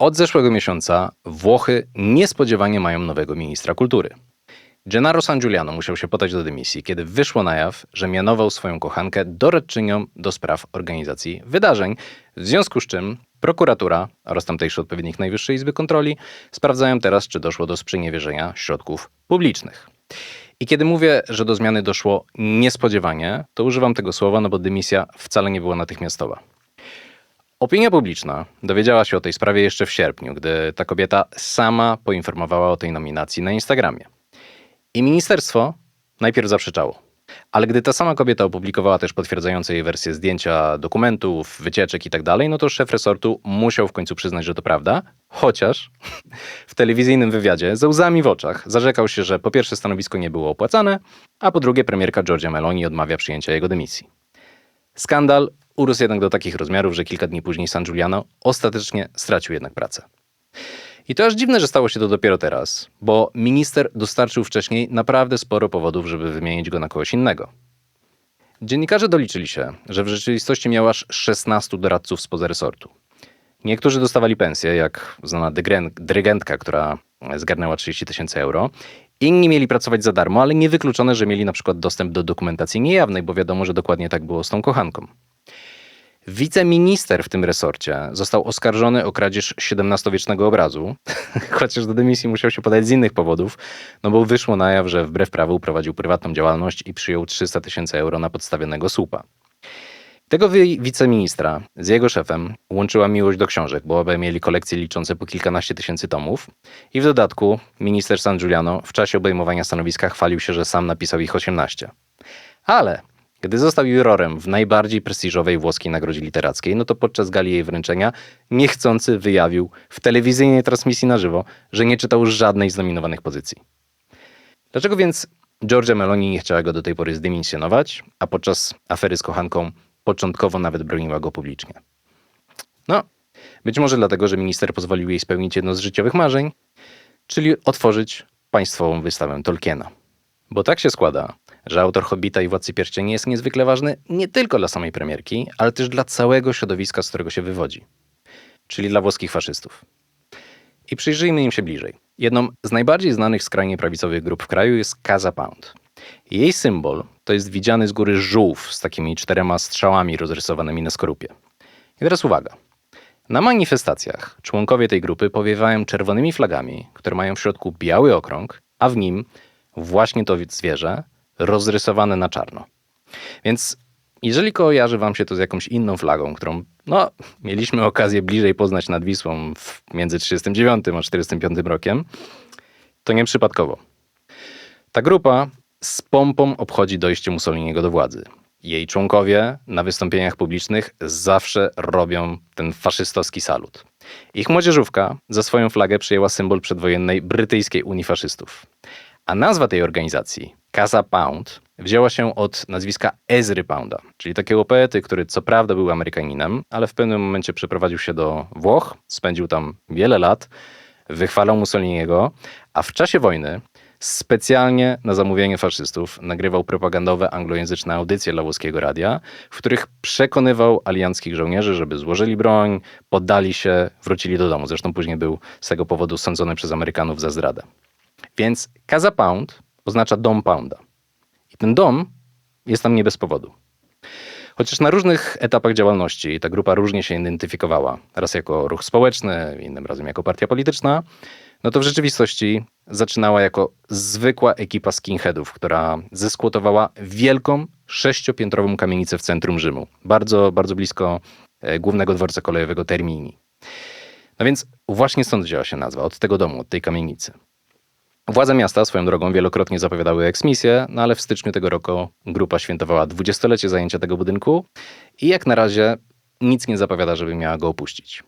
Od zeszłego miesiąca Włochy niespodziewanie mają nowego ministra kultury. Gennaro San Giuliano musiał się podać do dymisji, kiedy wyszło na jaw, że mianował swoją kochankę doradczynią do spraw organizacji wydarzeń, w związku z czym prokuratura oraz tamtejszy odpowiednik Najwyższej Izby Kontroli sprawdzają teraz, czy doszło do sprzeniewierzenia środków publicznych. I kiedy mówię, że do zmiany doszło niespodziewanie, to używam tego słowa, no bo dymisja wcale nie była natychmiastowa. Opinia publiczna dowiedziała się o tej sprawie jeszcze w sierpniu, gdy ta kobieta sama poinformowała o tej nominacji na Instagramie. I ministerstwo najpierw zaprzeczało. Ale gdy ta sama kobieta opublikowała też potwierdzające jej wersję zdjęcia dokumentów, wycieczek i tak no to szef resortu musiał w końcu przyznać, że to prawda, chociaż w telewizyjnym wywiadzie ze łzami w oczach zarzekał się, że po pierwsze stanowisko nie było opłacane, a po drugie premierka Giorgia Meloni odmawia przyjęcia jego dymisji. Skandal urósł jednak do takich rozmiarów, że kilka dni później San Giuliano ostatecznie stracił jednak pracę. I to aż dziwne, że stało się to dopiero teraz, bo minister dostarczył wcześniej naprawdę sporo powodów, żeby wymienić go na kogoś innego. Dziennikarze doliczyli się, że w rzeczywistości miał aż 16 doradców spoza resortu. Niektórzy dostawali pensję, jak znana dyrygentka, która zgarnęła 30 tysięcy euro. Inni mieli pracować za darmo, ale niewykluczone, że mieli na przykład dostęp do dokumentacji niejawnej, bo wiadomo, że dokładnie tak było z tą kochanką. Wiceminister w tym resorcie został oskarżony o kradzież XVII-wiecznego obrazu, chociaż do dymisji musiał się podać z innych powodów, no bo wyszło na jaw, że wbrew prawu prowadził prywatną działalność i przyjął 300 tysięcy euro na podstawionego słupa. Tego wi- wiceministra z jego szefem łączyła miłość do książek, bo obaj mieli kolekcje liczące po kilkanaście tysięcy tomów. I w dodatku minister San Giuliano w czasie obejmowania stanowiska chwalił się, że sam napisał ich 18. Ale gdy został jurorem w najbardziej prestiżowej włoskiej nagrodzie literackiej, no to podczas gali jej wręczenia niechcący wyjawił w telewizyjnej transmisji na żywo, że nie czytał żadnej z nominowanych pozycji. Dlaczego więc Giorgia Meloni nie chciała go do tej pory zdymisjonować, a podczas afery z kochanką początkowo nawet broniła go publicznie? No, być może dlatego, że minister pozwolił jej spełnić jedno z życiowych marzeń, czyli otworzyć państwową wystawę Tolkiena. Bo tak się składa, że autor Hobbita i Władcy Pierścieni jest niezwykle ważny nie tylko dla samej premierki, ale też dla całego środowiska, z którego się wywodzi, czyli dla włoskich faszystów. I przyjrzyjmy im się bliżej. Jedną z najbardziej znanych skrajnie prawicowych grup w kraju jest Casa Pound. Jej symbol to jest widziany z góry żółw z takimi czterema strzałami rozrysowanymi na skorupie. I teraz uwaga. Na manifestacjach członkowie tej grupy powiewają czerwonymi flagami, które mają w środku biały okrąg, a w nim właśnie to zwierzę rozrysowane na czarno. Więc jeżeli kojarzy wam się to z jakąś inną flagą, którą no, mieliśmy okazję bliżej poznać nad Wisłą w, między 39 a 45 rokiem, to nie przypadkowo. Ta grupa z pompą obchodzi dojście Mussoliniego do władzy. Jej członkowie na wystąpieniach publicznych zawsze robią ten faszystowski salut. Ich młodzieżówka za swoją flagę przyjęła symbol przedwojennej brytyjskiej Unii Faszystów. A nazwa tej organizacji, Casa Pound, wzięła się od nazwiska Ezry Pounda, czyli takiego poety, który co prawda był Amerykaninem, ale w pewnym momencie przeprowadził się do Włoch, spędził tam wiele lat, wychwalał Mussoliniego, a w czasie wojny specjalnie na zamówienie faszystów nagrywał propagandowe anglojęzyczne audycje dla włoskiego radia, w których przekonywał alianckich żołnierzy, żeby złożyli broń, poddali się, wrócili do domu. Zresztą później był z tego powodu sądzony przez Amerykanów za zdradę. Więc Casa Pound oznacza dom Pounda. I ten dom jest tam nie bez powodu. Chociaż na różnych etapach działalności ta grupa różnie się identyfikowała. Raz jako ruch społeczny, innym razem jako partia polityczna, no to w rzeczywistości zaczynała jako zwykła ekipa skinheadów, która zeskłotowała wielką, sześciopiętrową kamienicę w centrum Rzymu. Bardzo, bardzo blisko e, głównego dworca kolejowego Termini. No więc właśnie stąd wzięła się nazwa, od tego domu, od tej kamienicy. Władze miasta swoją drogą wielokrotnie zapowiadały eksmisję, no ale w styczniu tego roku grupa świętowała dwudziestolecie zajęcia tego budynku i jak na razie nic nie zapowiada, żeby miała go opuścić.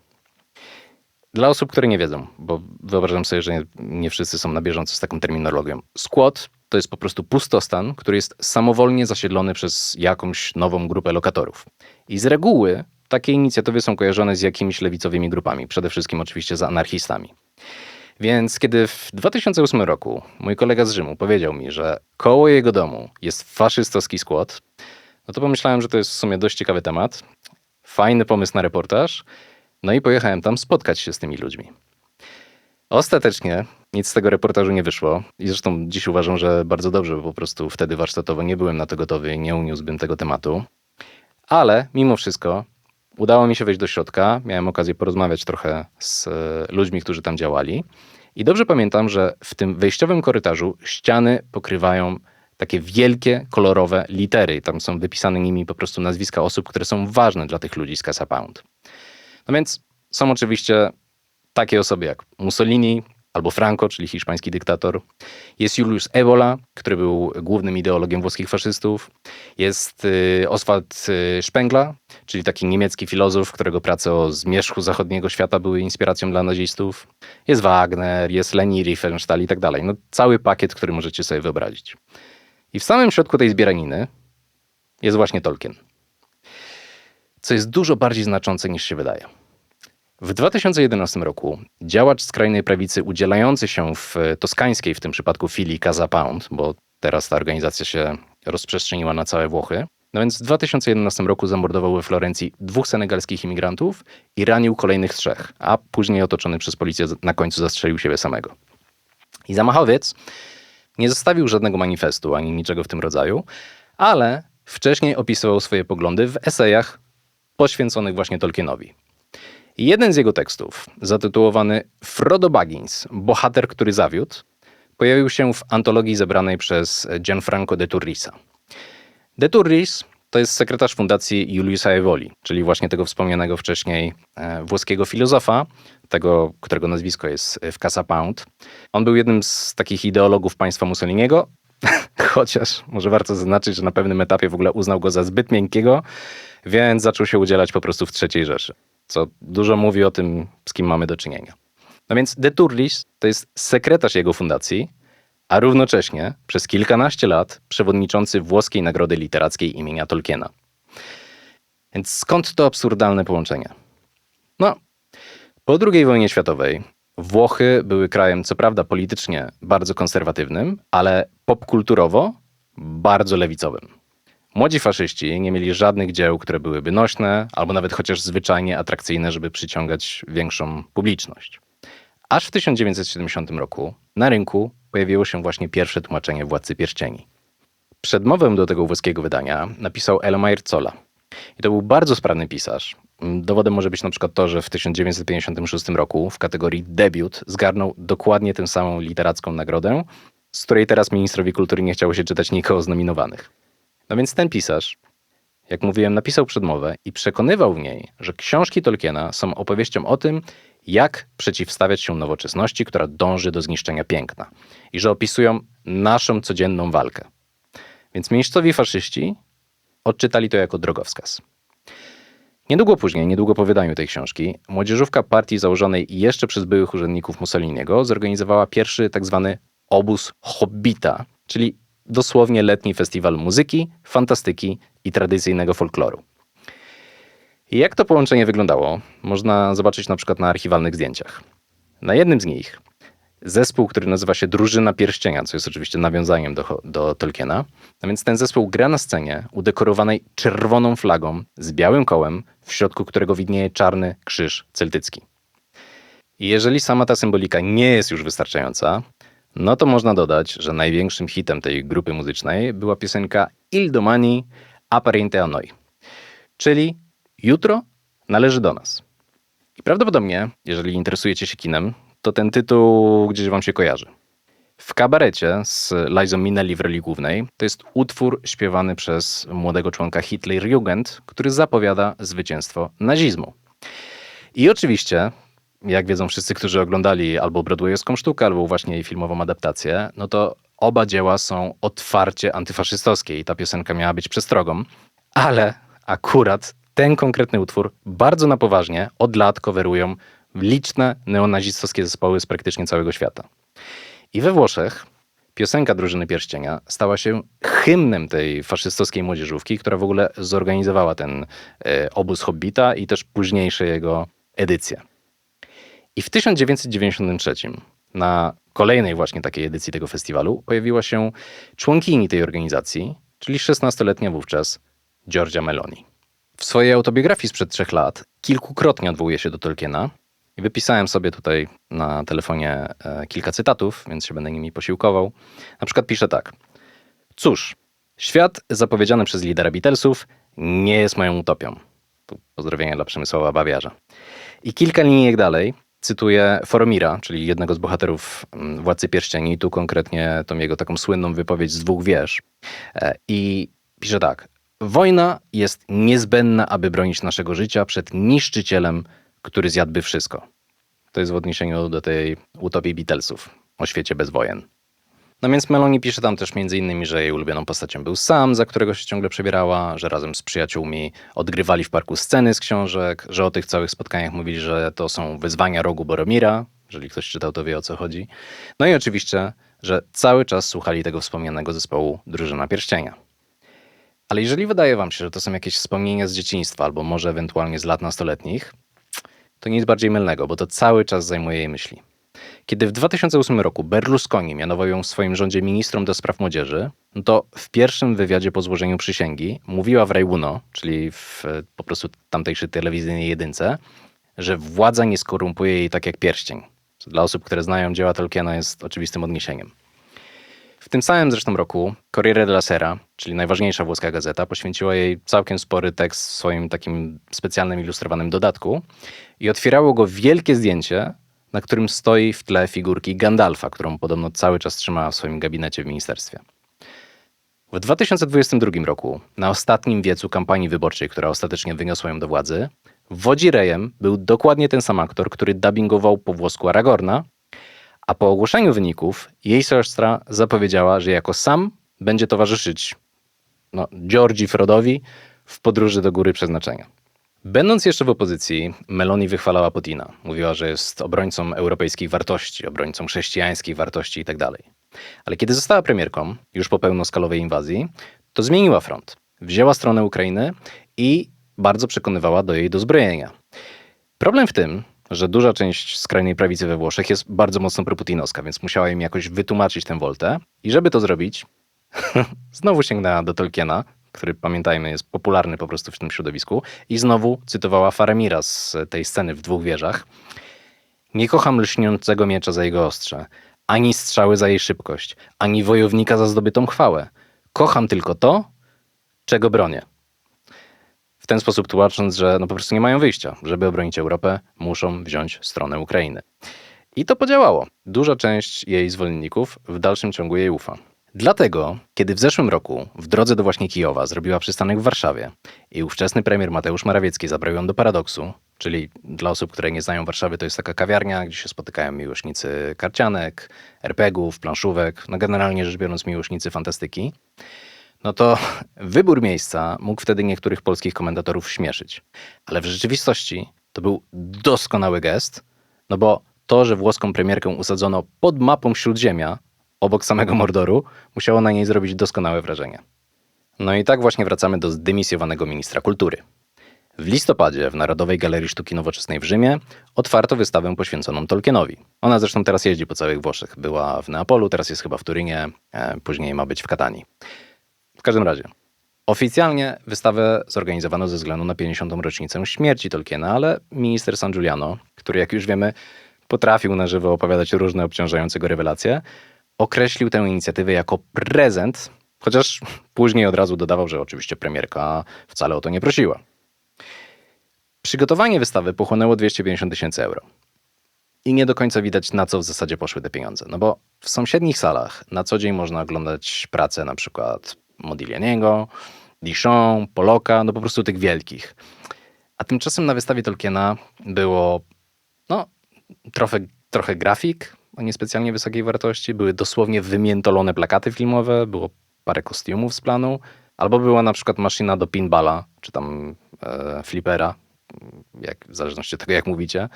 Dla osób, które nie wiedzą, bo wyobrażam sobie, że nie, nie wszyscy są na bieżąco z taką terminologią. Skład to jest po prostu pustostan, który jest samowolnie zasiedlony przez jakąś nową grupę lokatorów. I z reguły takie inicjatywy są kojarzone z jakimiś lewicowymi grupami, przede wszystkim oczywiście z anarchistami. Więc kiedy w 2008 roku mój kolega z Rzymu powiedział mi, że koło jego domu jest faszystowski skład, no to pomyślałem, że to jest w sumie dość ciekawy temat, fajny pomysł na reportaż, no i pojechałem tam spotkać się z tymi ludźmi. Ostatecznie nic z tego reportażu nie wyszło i zresztą dziś uważam, że bardzo dobrze, bo po prostu wtedy warsztatowo nie byłem na to gotowy i nie uniósłbym tego tematu. Ale mimo wszystko udało mi się wejść do środka, miałem okazję porozmawiać trochę z e, ludźmi, którzy tam działali. I dobrze pamiętam, że w tym wejściowym korytarzu ściany pokrywają takie wielkie, kolorowe litery. Tam są wypisane nimi po prostu nazwiska osób, które są ważne dla tych ludzi z Casa Pound. No więc są oczywiście takie osoby jak Mussolini albo Franco, czyli hiszpański dyktator. Jest Julius Evola, który był głównym ideologiem włoskich faszystów. Jest y, Oswald y, Spengler, czyli taki niemiecki filozof, którego prace o zmierzchu zachodniego świata były inspiracją dla nazistów. Jest Wagner, jest Leni Riefenstahl i tak dalej. No, cały pakiet, który możecie sobie wyobrazić. I w samym środku tej zbieraniny jest właśnie Tolkien. Co jest dużo bardziej znaczące niż się wydaje. W 2011 roku działacz skrajnej prawicy udzielający się w toskańskiej, w tym przypadku filii Casa Pound, bo teraz ta organizacja się rozprzestrzeniła na całe Włochy, no więc w 2011 roku zamordował we Florencji dwóch senegalskich imigrantów i ranił kolejnych trzech, a później otoczony przez policję na końcu zastrzelił siebie samego. I zamachowiec nie zostawił żadnego manifestu ani niczego w tym rodzaju, ale wcześniej opisywał swoje poglądy w esejach poświęconych właśnie Tolkienowi. Jeden z jego tekstów, zatytułowany Frodo Baggins, bohater, który zawiódł, pojawił się w antologii zebranej przez Gianfranco de Turrisa. De Turris to jest sekretarz fundacji Juliusa Evoli, czyli właśnie tego wspomnianego wcześniej e, włoskiego filozofa, tego, którego nazwisko jest w Casa Pound. On był jednym z takich ideologów państwa Mussoliniego, chociaż może warto zaznaczyć, że na pewnym etapie w ogóle uznał go za zbyt miękkiego, więc zaczął się udzielać po prostu w III Rzeszy, co dużo mówi o tym, z kim mamy do czynienia. No więc De Turris to jest sekretarz jego fundacji, a równocześnie przez kilkanaście lat przewodniczący włoskiej nagrody literackiej imienia Tolkiena. Więc skąd to absurdalne połączenie? No, po II wojnie światowej Włochy były krajem, co prawda politycznie bardzo konserwatywnym, ale popkulturowo bardzo lewicowym. Młodzi faszyści nie mieli żadnych dzieł, które byłyby nośne, albo nawet chociaż zwyczajnie atrakcyjne, żeby przyciągać większą publiczność. Aż w 1970 roku na rynku pojawiło się właśnie pierwsze tłumaczenie Władcy Pierścieni. Przedmowę do tego włoskiego wydania napisał Elmair Zola. I to był bardzo sprawny pisarz. Dowodem może być na przykład to, że w 1956 roku w kategorii debiut zgarnął dokładnie tę samą literacką nagrodę, z której teraz ministrowi kultury nie chciało się czytać nikogo z nominowanych. No więc ten pisarz, jak mówiłem, napisał przedmowę i przekonywał w niej, że książki Tolkiena są opowieścią o tym, jak przeciwstawiać się nowoczesności, która dąży do zniszczenia piękna i że opisują naszą codzienną walkę. Więc miejscowi faszyści odczytali to jako drogowskaz. Niedługo później, niedługo po wydaniu tej książki, młodzieżówka partii założonej jeszcze przez byłych urzędników Mussoliniego zorganizowała pierwszy tak zwany obóz Hobbita, czyli dosłownie letni festiwal muzyki, fantastyki i tradycyjnego folkloru. Jak to połączenie wyglądało, można zobaczyć na przykład na archiwalnych zdjęciach. Na jednym z nich zespół, który nazywa się Drużyna Pierścienia, co jest oczywiście nawiązaniem do, do Tolkiena. A więc ten zespół gra na scenie udekorowanej czerwoną flagą z białym kołem, w środku którego widnieje czarny krzyż celtycki. Jeżeli sama ta symbolika nie jest już wystarczająca, no to można dodać, że największym hitem tej grupy muzycznej była piosenka Il domani apparente a noi, czyli jutro należy do nas. I prawdopodobnie, jeżeli interesujecie się kinem, to ten tytuł gdzieś wam się kojarzy. W kabarecie z Lizą Minnelli w roli głównej to jest utwór śpiewany przez młodego członka Hitlerjugend, który zapowiada zwycięstwo nazizmu. I oczywiście, jak wiedzą wszyscy, którzy oglądali albo broadwayowską sztukę, albo właśnie jej filmową adaptację, no to oba dzieła są otwarcie antyfaszystowskie i ta piosenka miała być przestrogą, ale akurat ten konkretny utwór bardzo na poważnie od lat coverują liczne neonazistowskie zespoły z praktycznie całego świata. I we Włoszech piosenka Drużyny Pierścienia stała się hymnem tej faszystowskiej młodzieżówki, która w ogóle zorganizowała ten e, obóz Hobbita i też późniejsze jego edycje. I w 1993 Na kolejnej właśnie takiej edycji tego festiwalu pojawiła się członkini tej organizacji, czyli 16-letnia wówczas Giorgia Meloni. W swojej autobiografii sprzed trzech lat kilkukrotnie odwołuje się do Tolkiena i wypisałem sobie tutaj na telefonie e, kilka cytatów, więc się będę nimi posiłkował. Na przykład pisze tak. Cóż, świat zapowiedziany przez lidera Beatlesów nie jest moją utopią. Pozdrowienia dla Przemysława Bawiarza. I kilka linijek dalej cytuję Foromira, czyli jednego z bohaterów mm, Władcy Pierścieni, tu konkretnie tą jego taką słynną wypowiedź z dwóch wież. E, I pisze tak. Wojna jest niezbędna, aby bronić naszego życia przed niszczycielem, który zjadłby wszystko. To jest w odniesieniu do tej utopii Beatlesów o świecie bez wojen. No więc Meloni pisze tam też między innymi, że jej ulubioną postacią był Sam, za którego się ciągle przebierała, że razem z przyjaciółmi odgrywali w parku sceny z książek, że o tych całych spotkaniach mówili, że to są wyzwania rogu Boromira, jeżeli ktoś czytał, to wie o co chodzi. No i oczywiście, że cały czas słuchali tego wspomnianego zespołu Drużyna Pierścienia. Ale jeżeli wydaje wam się, że to są jakieś wspomnienia z dzieciństwa, albo może ewentualnie z lat nastoletnich, to nic bardziej mylnego, bo to cały czas zajmuje jej myśli. Kiedy w 2008 roku Berlusconi mianował ją w swoim rządzie ministrą do spraw młodzieży, to w pierwszym wywiadzie po złożeniu przysięgi mówiła w Rai Uno, czyli w e, po prostu tamtejszej telewizyjnej jedynce, że władza nie skorumpuje jej tak jak pierścień. Co dla osób, które znają dzieła Tolkiena jest oczywistym odniesieniem. W tym samym zresztą roku Corriere della Sera, czyli najważniejsza włoska gazeta, poświęciła jej całkiem spory tekst w swoim takim specjalnym ilustrowanym dodatku i otwierało go wielkie zdjęcie, na którym stoi w tle figurki Gandalfa, którą podobno cały czas trzymała w swoim gabinecie w ministerstwie. W 2022 roku, na ostatnim wiecu kampanii wyborczej, która ostatecznie wyniosła ją do władzy, wodzirejem był dokładnie ten sam aktor, który dubbingował po włosku Aragorna, a po ogłoszeniu wyników jej siostra zapowiedziała, że jako sam będzie towarzyszyć no, Georgi Frodowi w podróży do góry przeznaczenia. Będąc jeszcze w opozycji, Meloni wychwalała Putina. Mówiła, że jest obrońcą europejskich wartości, obrońcą chrześcijańskich wartości itd. Ale kiedy została premierką, już po pełnoskalowej inwazji, to zmieniła front. Wzięła stronę Ukrainy i bardzo przekonywała do jej dozbrojenia. Problem w tym, że duża część skrajnej prawicy we Włoszech jest bardzo mocno proputinowska, więc musiała im jakoś wytłumaczyć tę woltę. I żeby to zrobić, znowu sięgnęła do Tolkiena, który pamiętajmy jest popularny po prostu w tym środowisku, i znowu cytowała Faramira z tej sceny w dwóch wieżach. Nie kocham lśniącego miecza za jego ostrze, ani strzały za jej szybkość, ani wojownika za zdobytą chwałę. Kocham tylko to, czego bronię. W ten sposób tłumacząc, że no po prostu nie mają wyjścia. Żeby obronić Europę, muszą wziąć stronę Ukrainy. I to podziałało. Duża część jej zwolenników w dalszym ciągu jej ufa. Dlatego, kiedy w zeszłym roku w drodze do właśnie Kijowa zrobiła przystanek w Warszawie i ówczesny premier Mateusz Morawiecki zabrał ją do Paradoksu, czyli dla osób, które nie znają Warszawy, to jest taka kawiarnia, gdzie się spotykają miłośnicy karcianek, RPGów, planszówek, no generalnie rzecz biorąc miłośnicy fantastyki, no to wybór miejsca mógł wtedy niektórych polskich komentatorów śmieszyć. Ale w rzeczywistości to był doskonały gest, no bo to, że włoską premierkę usadzono pod mapą Śródziemia, obok samego Mordoru, musiało na niej zrobić doskonałe wrażenie. No i tak właśnie wracamy do zdymisjowanego ministra kultury. W listopadzie w Narodowej Galerii Sztuki Nowoczesnej w Rzymie otwarto wystawę poświęconą Tolkienowi. Ona zresztą teraz jeździ po całych Włoszech. Była w Neapolu, teraz jest chyba w Turynie, e, później ma być w Katanii. W każdym razie, oficjalnie wystawę zorganizowano ze względu na 50. rocznicę śmierci Tolkiena, ale minister San Giuliano, który jak już wiemy potrafił na żywo opowiadać różne obciążające go rewelacje, określił tę inicjatywę jako prezent, chociaż później od razu dodawał, że oczywiście premierka wcale o to nie prosiła. Przygotowanie wystawy pochłonęło 250 tysięcy euro. I nie do końca widać, na co w zasadzie poszły te pieniądze. No bo w sąsiednich salach na co dzień można oglądać pracę na przykład Modiglianiego, Dichon, Poloka, no po prostu tych wielkich. A tymczasem na wystawie Tolkiena było no, trochę, trochę grafik o niespecjalnie wysokiej wartości, były dosłownie wymiętolone plakaty filmowe, było parę kostiumów z planu, albo była na przykład maszyna do pinballa, czy tam e, flipera, jak, w zależności od tego, jak mówicie.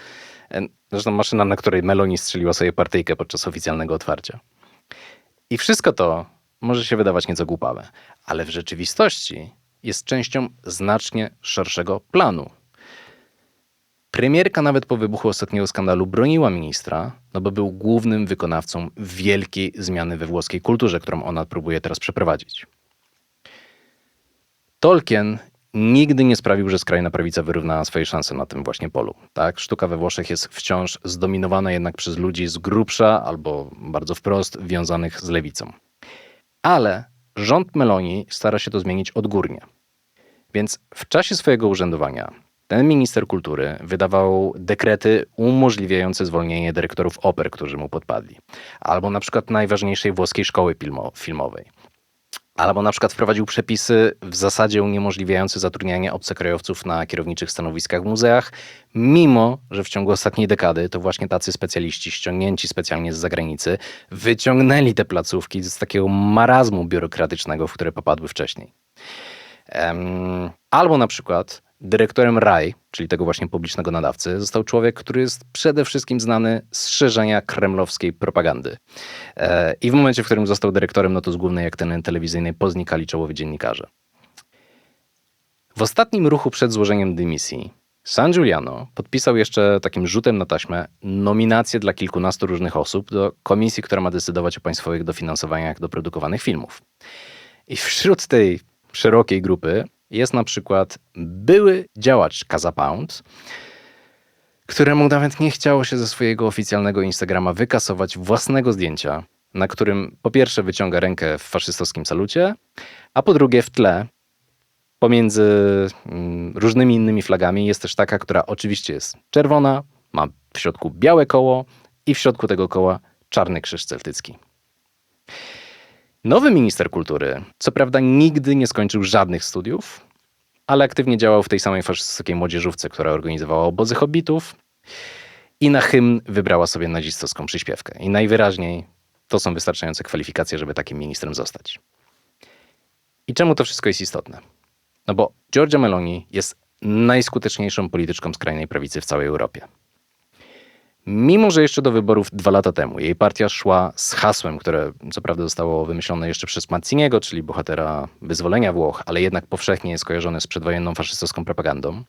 E, zresztą maszyna, na której Meloni strzeliła sobie partyjkę podczas oficjalnego otwarcia. I wszystko to może się wydawać nieco głupawe, ale w rzeczywistości jest częścią znacznie szerszego planu. Premierka nawet po wybuchu ostatniego skandalu broniła ministra, no bo był głównym wykonawcą wielkiej zmiany we włoskiej kulturze, którą ona próbuje teraz przeprowadzić. Tolkien nigdy nie sprawił, że skrajna prawica wyrównała swoje szanse na tym właśnie polu. Tak? Sztuka we Włoszech jest wciąż zdominowana jednak przez ludzi z grubsza albo bardzo wprost wiązanych z lewicą. Ale rząd Meloni stara się to zmienić odgórnie. Więc w czasie swojego urzędowania ten minister kultury wydawał dekrety umożliwiające zwolnienie dyrektorów oper, którzy mu podpadli, albo na przykład najważniejszej włoskiej szkoły filmowej. Albo na przykład wprowadził przepisy w zasadzie uniemożliwiające zatrudnianie obcokrajowców na kierowniczych stanowiskach w muzeach, mimo że w ciągu ostatniej dekady to właśnie tacy specjaliści, ściągnięci specjalnie z zagranicy, wyciągnęli te placówki z takiego marazmu biurokratycznego, w które popadły wcześniej. Albo na przykład dyrektorem RAI, czyli tego właśnie publicznego nadawcy, został człowiek, który jest przede wszystkim znany z szerzenia kremlowskiej propagandy. E, I w momencie, w którym został dyrektorem, no to z głównej ten telewizyjnej poznikali czołowi dziennikarze. W ostatnim ruchu przed złożeniem dymisji San Giuliano podpisał jeszcze takim rzutem na taśmę nominację dla kilkunastu różnych osób do komisji, która ma decydować o państwowych dofinansowaniach do produkowanych filmów. I wśród tej szerokiej grupy jest na przykład były działacz Casa Pound, któremu nawet nie chciało się ze swojego oficjalnego Instagrama wykasować własnego zdjęcia, na którym po pierwsze wyciąga rękę w faszystowskim salucie, a po drugie w tle pomiędzy mm, różnymi innymi flagami jest też taka, która oczywiście jest czerwona, ma w środku białe koło i w środku tego koła czarny krzyż celtycki. Nowy minister kultury, co prawda, nigdy nie skończył żadnych studiów, ale aktywnie działał w tej samej faszystowskiej młodzieżówce, która organizowała obozy hobbitów i na hymn wybrała sobie nazistowską przyśpiewkę. I najwyraźniej to są wystarczające kwalifikacje, żeby takim ministrem zostać. I czemu to wszystko jest istotne? No bo Giorgia Meloni jest najskuteczniejszą polityczką skrajnej prawicy w całej Europie. Mimo, że jeszcze do wyborów dwa lata temu jej partia szła z hasłem, które co prawda zostało wymyślone jeszcze przez Mazziniego, czyli bohatera wyzwolenia Włoch, ale jednak powszechnie jest kojarzone z przedwojenną faszystowską propagandą.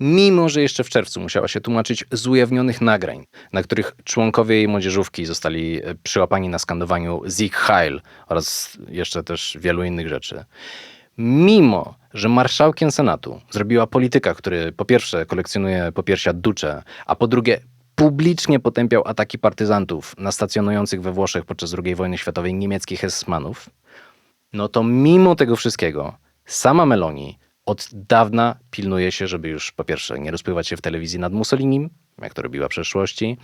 Mimo, że jeszcze w czerwcu musiała się tłumaczyć z ujawnionych nagrań, na których członkowie jej młodzieżówki zostali e, przyłapani na skandowaniu Sieg Heil oraz jeszcze też wielu innych rzeczy. Mimo, że marszałkiem Senatu zrobiła polityka, który po pierwsze kolekcjonuje popiersia ducze, a po drugie publicznie potępiał ataki partyzantów na stacjonujących we Włoszech podczas II wojny światowej niemieckich hesmanów, no to mimo tego wszystkiego sama Meloni od dawna pilnuje się, żeby już po pierwsze nie rozpływać się w telewizji nad Mussolinim, jak to robiła w przeszłości,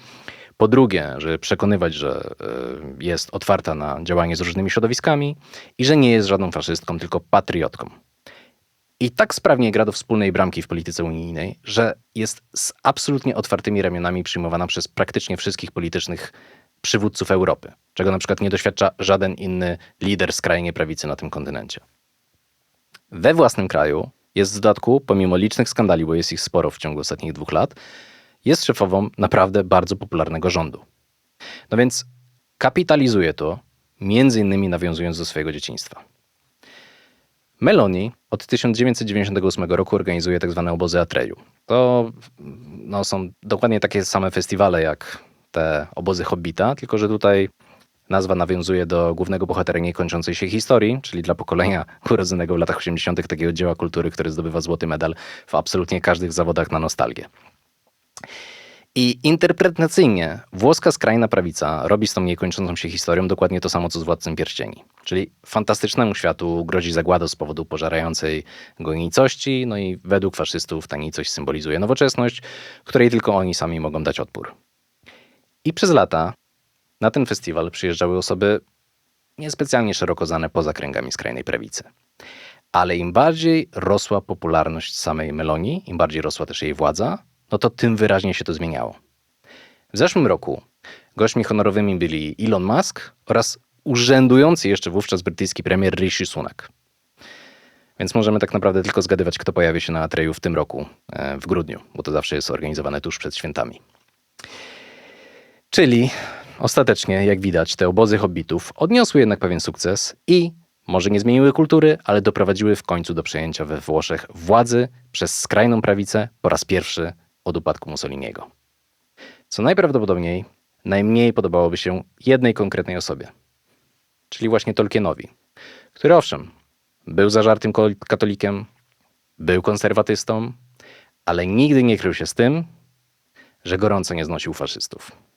po drugie, żeby przekonywać, że e, jest otwarta na działanie z różnymi środowiskami i że nie jest żadną faszystką, tylko patriotką. I tak sprawnie gra do wspólnej bramki w polityce unijnej, że jest z absolutnie otwartymi ramionami przyjmowana przez praktycznie wszystkich politycznych przywódców Europy, czego na przykład nie doświadcza żaden inny lider skrajnie prawicy na tym kontynencie. We własnym kraju jest w dodatku, pomimo licznych skandali, bo jest ich sporo w ciągu ostatnich dwóch lat, jest szefową naprawdę bardzo popularnego rządu. No więc kapitalizuje to, między innymi nawiązując do swojego dzieciństwa. Meloni od 1998 roku organizuje tzw. Tak obozy Atreju. To no, są dokładnie takie same festiwale jak te obozy Hobbita, tylko że tutaj nazwa nawiązuje do głównego bohatera niekończącej się historii, czyli dla pokolenia urodzonego w latach 80. takiego dzieła kultury, który zdobywa złoty medal w absolutnie każdych zawodach na nostalgię. I interpretacyjnie włoska skrajna prawica robi z tą niekończącą się historią dokładnie to samo, co z Władcą Pierścieni. Czyli fantastycznemu światu grozi zagłada z powodu pożerającej go nicości, no i według faszystów ta nicość symbolizuje nowoczesność, której tylko oni sami mogą dać odpór. I przez lata na ten festiwal przyjeżdżały osoby niespecjalnie szeroko znane poza kręgami skrajnej prawicy. Ale im bardziej rosła popularność samej Meloni, im bardziej rosła też jej władza, no to tym wyraźnie się to zmieniało. W zeszłym roku gośćmi honorowymi byli Elon Musk oraz urzędujący jeszcze wówczas brytyjski premier Rishi Sunak. Więc możemy tak naprawdę tylko zgadywać, kto pojawi się na Atreju w tym roku, e, w grudniu, bo to zawsze jest organizowane tuż przed świętami. Czyli ostatecznie, jak widać, te obozy hobbitów odniosły jednak pewien sukces i może nie zmieniły kultury, ale doprowadziły w końcu do przejęcia we Włoszech władzy przez skrajną prawicę po raz pierwszy od upadku Mussoliniego. Co najprawdopodobniej najmniej podobałoby się jednej konkretnej osobie, czyli właśnie Tolkienowi, który owszem, był zażartym katolikiem, był konserwatystą, ale nigdy nie krył się z tym, że gorąco nie znosił faszystów.